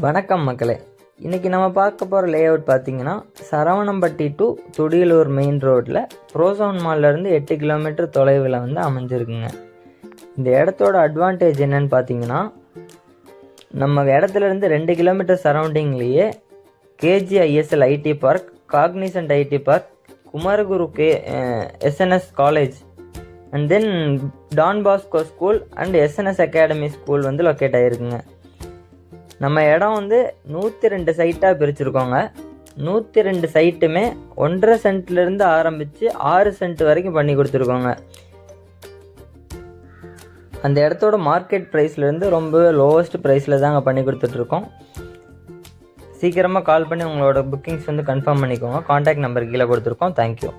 வணக்கம் மக்களே. இன்றைக்கி நம்ம பார்க்க போகிற லேஅவுட் பார்த்தீங்கன்னா சரவணம்பட்டி டு துடியலூர் மெயின் ரோட்டில் ப்ரோசோன் மால்லேருந்து எட்டு கிலோமீட்டர் தொலைவில் வந்து அமைஞ்சிருக்குங்க. இந்த இடத்தோட அட்வான்டேஜ் என்னன்னு பார்த்தீங்கன்னா நம்ம இடத்துலேருந்து ரெண்டு kilometre சரௌண்டிங்லேயே KGISL IT park Cognizant IT park Kumaraguru SNS college and then Don Bosco school and SNS academy school வந்து லொக்கேட் ஆகிருக்குங்க நம்ம இடம் வந்து நூற்றி ரெண்டு சைட்டாக பிரிச்சுருக்கோங்க. நூற்றி ரெண்டு சைட்டுமே ஒன்றரை சென்ட்லேருந்து ஆரம்பித்து ஆறு சென்ட் வரைக்கும் பண்ணி கொடுத்துருக்கோங்க. அந்த இடத்தோட மார்க்கெட் ப்ரைஸ்லேருந்து ரொம்ப லோவஸ்ட் ப்ரைஸில் தாங்க பண்ணி கொடுத்துட்ருக்கோம் சீக்கிரமாக கால் பண்ணி உங்களோட புக்கிங்ஸ் வந்து கன்ஃபார்ம் பண்ணிக்கோங்க. காண்டாக்ட் நம்பர் கீழே கொடுத்துருக்கோம். தேங்க்யூ